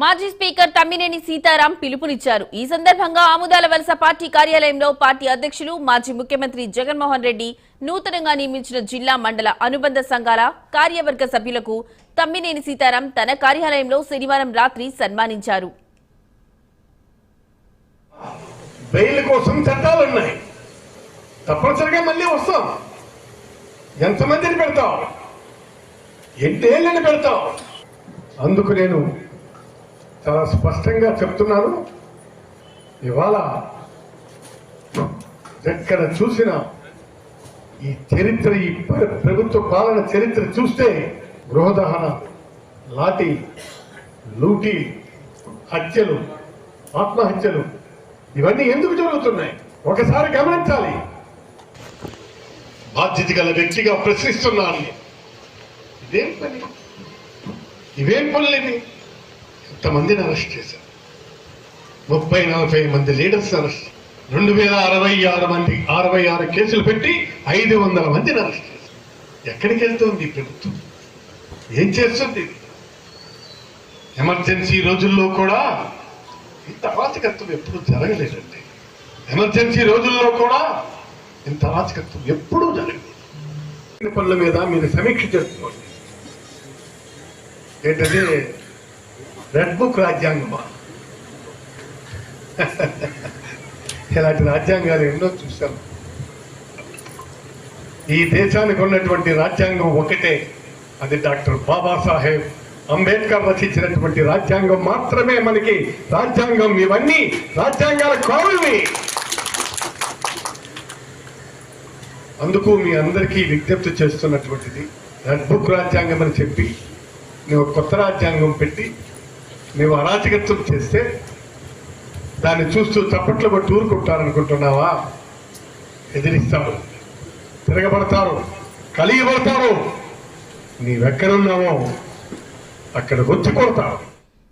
మాజీ స్పీకర్ తమ్మినేని సీతారాం పిలుపునిచ్చారు. ఈ సందర్భంగా ఆముదాల వలస పార్టీ కార్యాలయంలో పార్టీ అధ్యక్షులు మాజీ ముఖ్యమంత్రి జగన్మోహన్ రెడ్డి నూతనంగా నియమించిన జిల్లా మండల అనుబంధ సంఘాల కార్యవర్గ సభ్యులకు తమ్మినేని సీతారాం తన కార్యాలయంలో శనివారం రాత్రి సన్మానించారు. కోసం తప్పనిసరిగా మళ్ళీ వస్తాం. ఎంతమందిని అందుకు నేను చాలా స్పష్టంగా చెప్తున్నాను. ఇవాళ ఎక్కడ చూసిన ఈ చరిత్ర ఈ ప్రభుత్వ పాలన చరిత్ర చూస్తే గృహదహన లాఠీ లూటి హత్యలు ఆత్మహత్యలు ఇవన్నీ ఎందుకు జరుగుతున్నాయి? ఒకసారి గమనించాలి. బాధ్యత గల వ్యక్తిగా ప్రశ్నిస్తున్నాను. ఇదేం పని? ఇవేం పనులేమి ఇంతమందిని అరెస్ట్ చేశారు. ముప్పై నలభై మంది లీడర్స్ అరెస్ట్ రెండు వేల అరవై ఆరు మంది అరవై ఆరు కేసులు పెట్టి ఐదు వందల మందిని అరెస్ట్ చేశారు. ఎక్కడికి వెళ్తుంది ఈ ప్రభుత్వం? ఏం చేస్తుంది? ఎమర్జెన్సీ రోజుల్లో కూడా ఇంత అరాచకత్వం ఎప్పుడూ జరగలేదండి. ఎమర్జెన్సీ రోజుల్లో కూడా ఇంత అరాచకత్వం ఎప్పుడూ జరగలేదు. పనుల మీద మీరు సమీక్ష చేసుకోండి. ఏంటంటే రెడ్ బుక్ రాజ్యాంగమా? ఇలాంటి రాజ్యాంగాలు ఎన్నో చూశాను ఈ దేశానికి ఉన్నటువంటి రాజ్యాంగం ఒకటే అది డాక్టర్ బాబాసాహెబ్ అంబేద్కర్ రచించినటువంటి రాజ్యాంగం మాత్రమే మనకి. రాజ్యాంగం ఇవన్నీ రాజ్యాంగాల కావువి అందుకు మీ అందరికీ విజ్ఞప్తి చేస్తున్నటువంటిది రెడ్ బుక్ రాజ్యాంగం అని చెప్పి నువ్వు కొత్త రాజ్యాంగం పెట్టి నువ్వు అరాచకత్వం చేస్తే దాన్ని చూస్తూ చప్పట్లు కొట్టి ఊరుకుంటారనుకుంటున్నావా ఎదిరిస్తారు తిరగబడతారు. కలియబడతారు. నీవెక్కడున్నావో అక్కడ వచ్చి కొడతావు